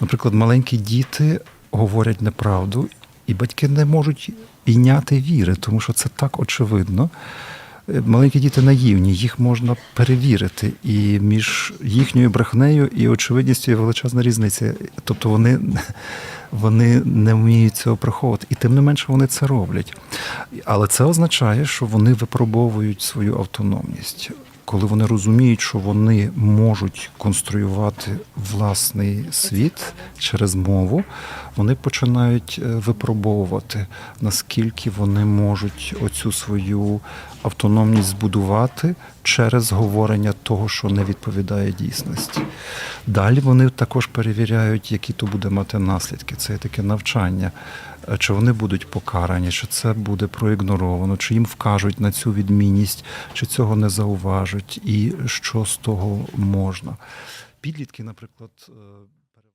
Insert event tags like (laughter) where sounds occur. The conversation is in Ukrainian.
Наприклад, маленькі діти говорять неправду, і батьки не можуть можутьійняти віри, тому що це так очевидно. Е, Маленькі діти наївні, їх можна перевірити. І між їхньою брехнею і очевидністю є величезна різниця. Тобто вони, (laughs) вони не вміють цього приховувати. І тим не менше вони це роблять. Але це означає, що вони випробовують свою автономність. Коли вони розуміють, що вони можуть конструювати власний світ через мову, вони починають е, випробовувати, наскільки вони можуть оцю свою автономність збудувати через говорення того, що не відповідає дійсності. Далі вони також перевіряють, які то буде мати наслідки. Це таке навчання. Е, Чи вони будуть покарані, чи це буде проігноровано, чи їм вкажуть на цю відмінність, чи цього не зауважать, і що з того можна. Підлітки, наприклад, е,